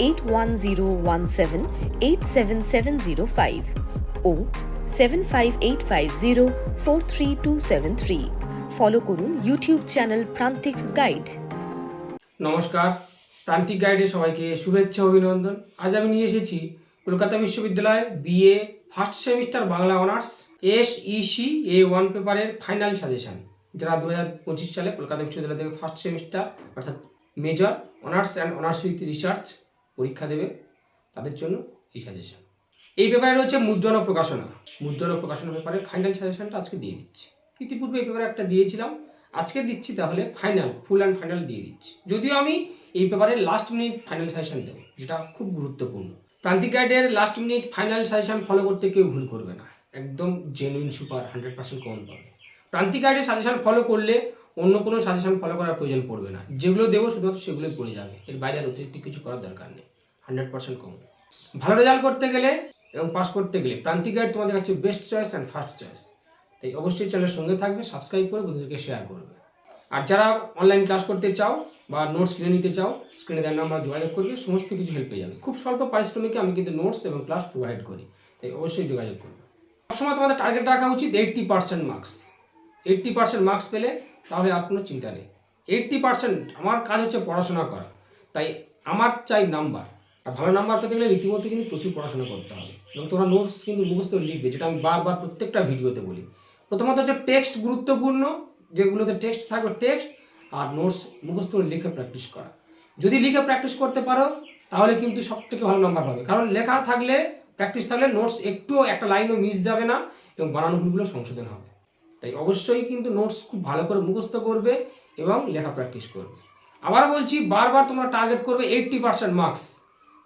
eight one zero one seven eight seven seven zero five o seven five eight five zero four three two seven three follow করুন YouTube channel Prantik guide নমস্কার প্রান্তিক গাইডে সবাইকে শুভেচ্ছা, অভিনন্দন। আজ আমি নিয়ে এসেছি কলকাতা বিশ্ববিদ্যালয় BA first semester Bangla honours S EC A one পেপারের ফাইনাল সাজেশন যারা দু হাজার পঁচিশ সালে কলকাতা বিশ্ববিদ্যালয় থেকে ফার্স্ট সেমিস্টার অর্থাৎ major honours and honours with research পরীক্ষা দেবে তাদের জন্য এই সাজেশন এই পেপারে রয়েছে মুদ্রণ প্রকাশনা। মুদ্রণ প্রকাশনা পেপারের ফাইনাল সাজেশনটা আজকে দিয়ে দিচ্ছি। ইতিপূর্বে এই পেপারে একটা দিয়েছিলাম। আজকে দিচ্ছি তাহলে ফাইনাল ফুল অ্যান্ড ফাইনাল দিয়ে দিচ্ছি। যদিও আমি এই পেপারে লাস্ট মিনিট ফাইনাল সাজেশন দেবো, যেটা খুব গুরুত্বপূর্ণ। প্রান্তিক গাইডের last minute final suggestion follow করতে কেউ ভুল করবে না। একদম genuine super hundred percent common পাবে। প্রান্তিক গাইডের সাজেশন ফলো করলে অন্য কোনো সাজেশন ফলো করার প্রয়োজন পড়বে না। যেগুলো দেবো শুধুমাত্র সেগুলোই পড়ে যাবে। এর বাইরে আর অতিরিক্ত কিছু করার দরকার নেই। হান্ড্রেড পার্সেন্ট কম। ভালো রেজাল্ট করতে গেলে এবং পাস করতে গেলে প্রান্তিক গাইড তোমাদের কাছে best choice and first choice তাই অবশ্যই চ্যানেলের সঙ্গে থাকবে সাবস্ক্রাইব করে বন্ধুদেরকে শেয়ার করবে। আর যারা অনলাইন ক্লাস করতে চাও বা নোটস কিনে নিতে চাও স্ক্রিনে দেন আমরা যোগাযোগ করবে, সমস্ত কিছু হেল্প পেয়ে যাবে। খুব স্বল্প পারিশ্রমিকে আমি কিন্তু নোটস এবং ক্লাস প্রোভাইড করি, তাই অবশ্যই যোগাযোগ করবে। সবসময় তোমাদের টার্গেট রাখা উচিত eighty percent marks eighty percent marks পেলে তাহলে আর কোনো চিন্তা নেই। এইট্টি পার্সেন্ট আমার কাজ হচ্ছে পড়াশোনা করা। তাই আমার চাই নাম্বার আর ভালো নাম্বার পেতে গেলে রীতিমতো কিন্তু প্রচুর পড়াশোনা করতে হবে। এবং তোমরা নোটস কিন্তু মুখস্থ লিখবে, যেটা আমি বারবার প্রত্যেকটা ভিডিওতে বলি। প্রথমত হচ্ছে টেক্সট গুরুত্বপূর্ণ, যেগুলোতে টেক্সট থাকবে টেক্সট আর নোটস মুখস্থ লিখে প্র্যাকটিস করা। যদি লিখে প্র্যাকটিস করতে পারো, তাহলে কিন্তু সব থেকে ভালো নাম্বার পাবে। কারণ লেখা থাকলে প্র্যাকটিস থাকলে নোটস একটুও একটা লাইনও মিস যাবে না, এবং বানানো ভুলগুলো সংশোধন হবে। তাই অবশ্যই কিন্তু নোটস খুব ভালো করে মুখস্থ করবে, এবং লেখা প্র্যাকটিস করবে। আবার বলছি, বারবার তোমরা টার্গেট করবে এইট্টি পার্সেন্ট মার্কস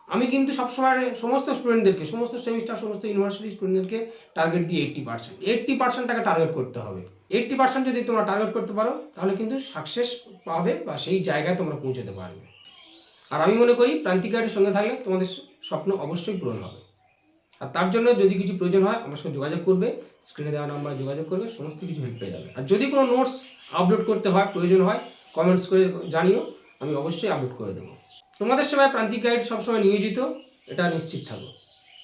আমি কিন্তু সবসময় সমস্ত স্টুডেন্টদেরকে সমস্ত সেমিস্টার সমস্ত ইউনিভার্সিটি স্টুডেন্টদেরকে টার্গেট দিই এইট্টি পার্সেন্ট এইট্টি পার্সেন্টটাকে টার্গেট করতে হবে। এইট্টি পার্সেন্ট যদি তোমরা টার্গেট করতে পারো, তাহলে কিন্তু সাকসেস পাবে বা সেই জায়গায় তোমরা পৌঁছতে পারবে। আর আমি মনে করি, প্রান্তিক গাইডের সঙ্গে থাকলে তোমাদের স্বপ্ন অবশ্যই পূরণ হবে। আর তার জন্য যদি কিছু প্রয়োজন হয়, আমার সঙ্গে যোগাযোগ করবে স্ক্রিনে দেওয়া নাম্বার যোগাযোগ করবে, সমস্ত কিছু হেল্প পেয়ে যাবে। আর যদি কোনো নোটস আপলোড করতে হয়, প্রয়োজন হয় কমেন্টস করে জানিও, আমি অবশ্যই আপলোড করে দেবো। তোমাদের সময় প্রান্তিক গাইড সবসময় নিয়োজিত, এটা নিশ্চিত থাকো।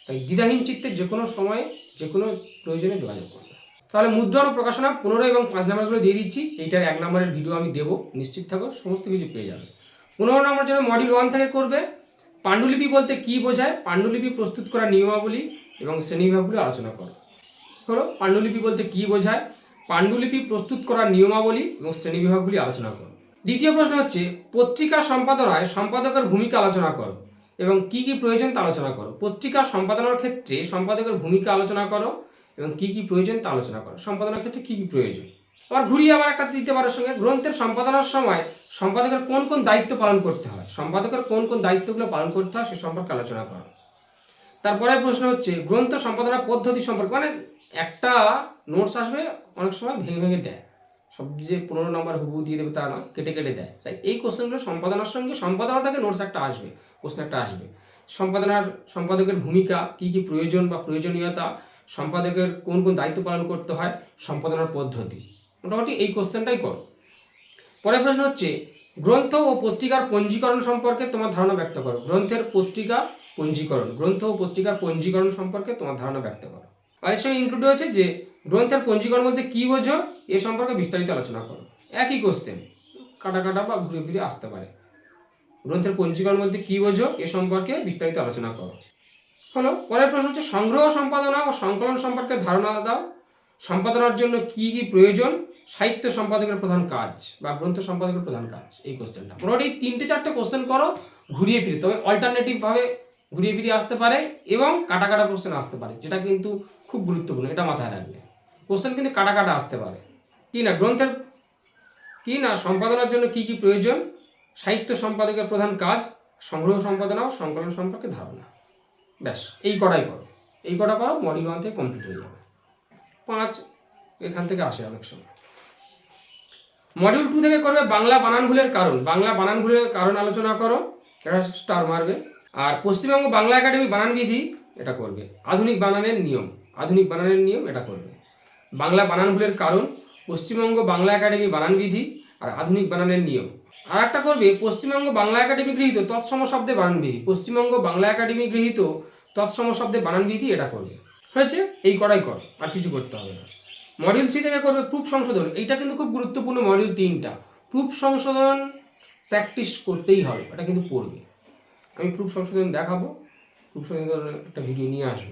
তাই দ্বিধাহীন চিত্তে যে কোনো সময়ে, যে কোনো প্রয়োজনে যোগাযোগ করবে তাহলে মুদ্রণ ও প্রকাশনা পনেরো এবং পাঁচ নাম্বারগুলো দিয়ে দিচ্ছি। এইটার এক নম্বরের ভিডিও আমি দেবো। নিশ্চিত থাকো, সমস্ত কিছু পেয়ে যাবে। পনেরো নম্বর জন্য মডিউল ওয়ান থেকে করবে। পাণ্ডুলিপি বলতে কি বোঝায়? পাণ্ডুলিপি প্রস্তুত করার নিয়মাবলী এবং শ্রেণীবিভাগগুলো আলোচনা করো। হলো, পাণ্ডুলিপি বলতে কি বোঝায়? পাণ্ডুলিপি প্রস্তুত করার নিয়মাবলী এবং শ্রেণীবিভাগগুলি আলোচনা করো। দ্বিতীয় প্রশ্ন হচ্ছে, পত্রিকা সম্পাদনায় সম্পাদকের ভূমিকা আলোচনা করো এবং কি কি প্রয়োজন তা আলোচনা করো। পত্রিকা সম্পাদনার ক্ষেত্রে সম্পাদকের ভূমিকা আলোচনা করো এবং কি কি প্রয়োজন তা আলোচনা করো। সম্পাদনার ক্ষেত্রে কি কি প্রয়োজন? আবার ঘুরিয়ে আবার একটা দিতে পারার সঙ্গে, গ্রন্থের সম্পাদনার সময় সম্পাদকের কোন কোন দায়িত্ব পালন করতে হয়? সম্পাদকের কোন কোন দায়িত্বগুলো পালন করতে হয় সে সম্পর্কে আলোচনা করো। তারপরে প্রশ্ন হচ্ছে, গ্রন্থ সম্পাদনা পদ্ধতি সম্পর্কে মানে একটা নোটস আসবে অনেক সময় ভেঙে ভেঙে দেয়। সব যে পনেরো নম্বর হুবু দিয়ে দেবে তা নয়, কেটে কেটে দেয়। তাই এই কোশ্চেনগুলো সম্পাদনার সঙ্গে সম্পাদনা থেকে নোটস একটা আসবে কোশ্চেন একটা আসবে। সম্পাদনার সম্পাদকের ভূমিকা, কি কি প্রয়োজন বা প্রয়োজনীয়তা, সম্পাদকের কোন কোন দায়িত্ব পালন করতে হয়, সম্পাদনার পদ্ধতি। মোটামুটি এই কোশ্চেনটাই করো। পরের প্রশ্ন হচ্ছে, গ্রন্থ ও পত্রিকার পঞ্জীকরণ সম্পর্কে তোমার ধারণা ব্যক্ত করো। গ্রন্থের পত্রিকা পঞ্জীকরণ, গ্রন্থ ও পত্রিকার পঞ্জীকরণ সম্পর্কে তোমার ধারণা ব্যক্ত করো। আর এর সঙ্গে ইনক্লুড হয়েছে যে গ্রন্থের পঞ্জীকরণ বলতে কী বোঝো, এ সম্পর্কে বিস্তারিত আলোচনা করো। একই কোশ্চেন কাটা কাটা বা ঘুরে ফিরে আসতে পারে। গ্রন্থের পঞ্জীকরণ বলতে কী বোঝো, এ সম্পর্কে বিস্তারিত আলোচনা করো। হলো, পরের প্রশ্ন হচ্ছে, সংগ্রহ, সম্পাদনা ও সংকলন সম্পর্কে ধারণা দাও। সম্পাদনার জন্য কি কি প্রয়োজন? সাহিত্য সম্পাদকের প্রধান কাজ বা গ্রন্থ সম্পাদকের প্রধান কাজ, এই কোশ্চেনটা মোটামুটি তিনটে চারটে কোশ্চেন করো, ঘুরিয়ে ফিরে। তবে অল্টারনেটিভভাবে ঘুরিয়ে ফিরিয়ে আসতে পারে এবং কাটা কাটা কোশ্চেন আসতে পারে, যেটা কিন্তু খুব গুরুত্বপূর্ণ, এটা মাথায় রাখবে। কোশ্চেন কিন্তু কাটা কাটা আসতে পারে। কি না, গ্রন্থের কি না, সম্পাদনার জন্য কি কি প্রয়োজন? সাহিত্য সম্পাদকের প্রধান কাজ, সংগ্রহ সম্পাদনা ও সংকলন সম্পর্কে ধারণা। ব্যাস, এই কটাই করো। এই কটা করো মডিউল ওয়ান থেকে কমপ্লিট হয়ে যাবে। পাঁচ, এখান থেকে আসে অনেক সময়। মডিউল টু থেকে করবে বাংলা বানান ভুলের কারণ। বাংলা বানান ভুলের কারণ আলোচনা করো, এটা স্টার মারবে। আর পশ্চিমবঙ্গ বাংলা একাডেমি বানান বিধি এটা করবে। আধুনিক বানানের নিয়ম। আধুনিক বানানের নিয়ম এটা করবে। বাংলা বানান ভুলের কারণ, পশ্চিমবঙ্গ বাংলা একাডেমি বানান বিধি আর আধুনিক বানানের নিয়ম। আর একটা করবে, পশ্চিমবঙ্গ বাংলা একাডেমি গৃহীত তৎসম শব্দে বানান বিধি। পশ্চিমবঙ্গ বাংলা একাডেমি গৃহীত তৎসম শব্দে বানান বিধি এটা করবে। হয়েছে? এই করাই কর, আর কিছু করতে হবে না। মডিউল থ্রি থেকে করবে প্রুফ সংশোধন। এইটা কিন্তু খুব গুরুত্বপূর্ণ মডিউল তিনটা। প্রুফ সংশোধন প্র্যাকটিস করতেই হবে, এটা কিন্তু পড়বে। আমি প্রুফ সংশোধন দেখাবো। প্রুফ সংশোধনের একটা ভিডিও নিয়ে আসব।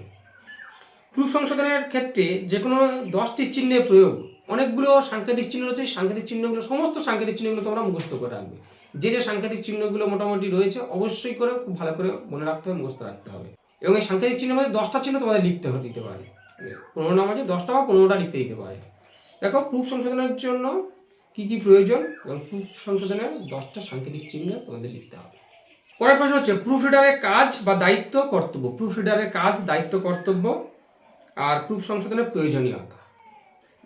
প্রুফ সংশোধনের ক্ষেত্রে যে কোনো দশটি চিহ্নের প্রয়োগ, অনেকগুলো সাংকেতিক চিহ্ন রয়েছে সাংকেতিক চিহ্নগুলো, সমস্ত সাংকেতিক চিহ্নগুলো তোমরা মুখস্থ করে রাখবে। যে যে সাংকেতিক চিহ্নগুলো মোটামুটি রয়েছে, অবশ্যই করে খুব ভালো করে মনে রাখতে হবে, মুখস্থ রাখতে হবে। এবং এই সাংকেতিক চিহ্নের মধ্যে দশটা চিহ্ন তোমাদের লিখতে দিতে পারে। পনেরো নাম আছে দশটা বা পনেরোটা লিখতে দিতে পারে। দেখো, প্রুফ সংশোধনের জন্য কি কি প্রয়োজন? এবং প্রুফ সংশোধনের দশটা সাংকেতিক চিহ্ন তোমাদের লিখতে হবে। পরের প্রশ্ন হচ্ছে প্রুফ রিডারের কাজ বা দায়িত্ব কর্তব্য। প্রুফ রিডারের কাজ, দায়িত্ব, কর্তব্য আর প্রুফ সংশোধনের প্রয়োজনীয়তা।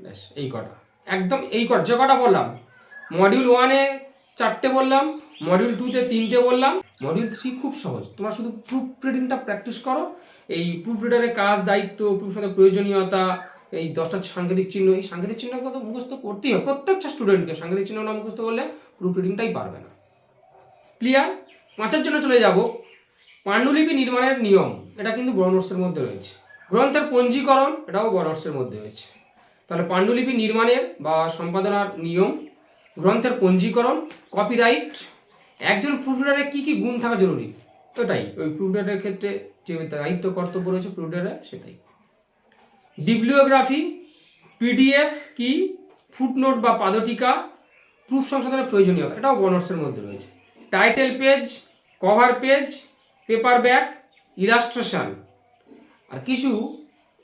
ব্যাস, এই কটা। একদম এই কটা। যে কটা বললাম মডিউল ওয়ানে চারটে বললাম মডিউল টুতে তিনটে বললাম মডিউল থ্রি খুব সহজ। তোমরা শুধু প্রুফ রিডিংটা প্র্যাকটিস করো। এই প্রুফ রিডারের কাজ, দায়িত্ব প্রুফ সংশোধনের প্রয়োজনীয়তা, এই দশটা সাংকেতিক চিহ্ন, এই সাংকেতিক চিহ্ন তো মুখস্থ করতেই হবে। প্রত্যেকটা স্টুডেন্টকে সাংকেতিক চিহ্ন না মুখস্থ করলে প্রুফ রিডিংটাই পারবে না। ক্লিয়ার পাঁচের জন্য চলে যাব। পাণ্ডুলিপি নির্মাণের নিয়ম, এটা কিন্তু বর্ণর্সের মধ্যে রয়েছে। গ্রন্থের পঞ্জীকরণ, এটাও বর্ণর্সের মধ্যে রয়েছে তাহলে পাণ্ডুলিপি নির্মাণের বা সম্পাদনার নিয়ম, গ্রন্থের পঞ্জীকরণ কপিরাইট একজন প্রুফরিডারের কী কী গুণ থাকা জরুরি? ওটাই ওই প্রুফরিডারের ক্ষেত্রে যে দায়িত্ব, কর্তব্য রয়েছে প্রুফরিডারের সেটাই। বিবলিওগ্রাফি পিডিএফ কি? ফুটনোট বা পাদটিকা প্রুফ সংশোধনের প্রয়োজনীয়তা, এটাও বর্ণর্সের মধ্যে রয়েছে। Title page cover page paperback illustration আর কিছু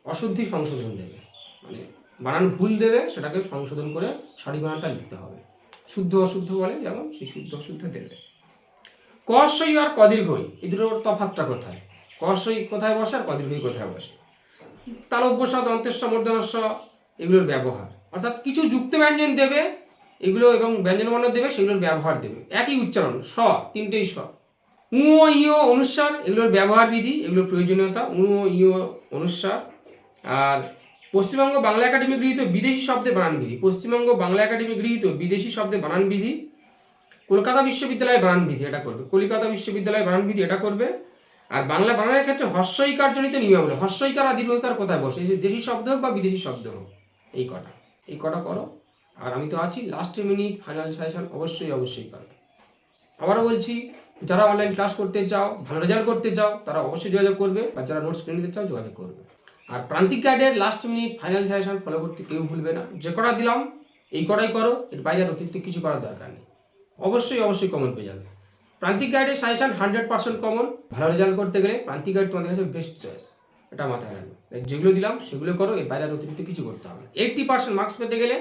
অশুদ্ধি সংশোধন দেবে। মানে বানান ভুল দেবে, সেটাকে সংশোধন করে সঠিক বানানটা লিখতে হবে। শুদ্ধ অশুদ্ধ বলে, যেমন সেই শুদ্ধ অশুদ্ধ দেবে। কর্ষই আর কদীর্ঘই, এই দুটোর তফাতটা কোথায়? কর্ষই কোথায় বসে আর কদীর্ঘই কোথায় বসে? তালব্যস্ব দন্তেস্ব মূর্ধনস্ব এগুলোর ব্যবহার। অর্থাৎ কিছু যুক্ত ব্যঞ্জন দেবে, এগুলো এবং ব্যঞ্জন বর্ণ দেবে, সেগুলোর ব্যবহার দেবে। একই উচ্চারণ, স, তিনটেই স। উ ও ইও অনুস্বার এগুলোর ব্যবহার বিধি, এগুলোর প্রয়োজনীয়তা উ ও ইও অনুস্বার আর পশ্চিমবঙ্গ বাংলা একাডেমি গৃহীত বিদেশি শব্দে বানান বিধি পশ্চিমবঙ্গ বাংলা একাডেমি গৃহীত বিদেশি শব্দে বানান বিধি কলকাতা বিশ্ববিদ্যালয়ে বানান বিধি এটা করবে। কলকাতা বিশ্ববিদ্যালয়ে বানান বিধি এটা করবে। আর বাংলা বানানের ক্ষেত্রে হর্ষইকার জনিত নিয়মাবলী হর্ষইকার আর দীর্ঘইকার কোথায় বসে? দেশি শব্দ হোক বা বিদেশি শব্দ হোক, এই কটা। এই কটা করো। আর আমি তো আছি লাস্ট মিনিট ফাইনাল সাজেশন অবশ্যই অবশ্যই পাবে আবারও বলছি, যারা অনলাইন ক্লাস করতে চাও, ভালো রেজাল্ট করতে চাও, তারা অবশ্যই যোগাযোগ করবে বা যারা নোটস কিনে নিতে চাও, যোগাযোগ করবে। আর প্রান্তিক গাইডের last minute final suggestion follow করতে কেউ ভুলবে না। যে কটা দিলাম, এই কটাই করো, এর বাইরে আর অতিরিক্ত কিছু করার দরকার নেই। অবশ্যই অবশ্যই কমন পেয়ে যাবে। প্রান্তিক গাইডের সাজেশন হান্ড্রেড পার্সেন্ট কমন ভালো রেজাল্ট করতে গেলে প্রান্তিক গাইড তোমাদের কাছে বেস্ট চয়েস এটা মাথায় রাখবে। যেগুলো দিলাম, সেগুলো করো, এর বাইরে আর অতিরিক্ত কিছু করতে হবে এইটটি পার্সেন্ট মার্কস পেতে গেলে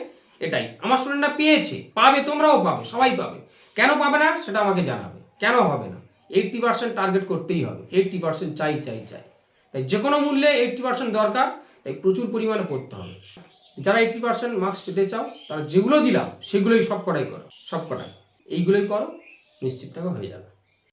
এটাই। আমার স্টুডেন্টরা পেয়েছে, পাবে, তোমরাও পাবে, সবাই পাবে। কেন পাবে না সেটা আমাকে জানাবে। কেন হবে না? এইটটি পার্সেন্ট টার্গেট করতেই হবে। এইটটি পার্সেন্ট চাই চাই চাই। তাই যে কোনো মূল্যে এইটটি পার্সেন্ট দরকার, তাই প্রচুর পরিমাণে পড়তে হবে। যারা এইটটি পার্সেন্ট মার্কস পেতে চাও, তারা যেগুলো দিলাম, সেগুলোই সব কটাই করো সব কটাই এইগুলোই করো, নিশ্চিত থাকা, হয়ে যাবে।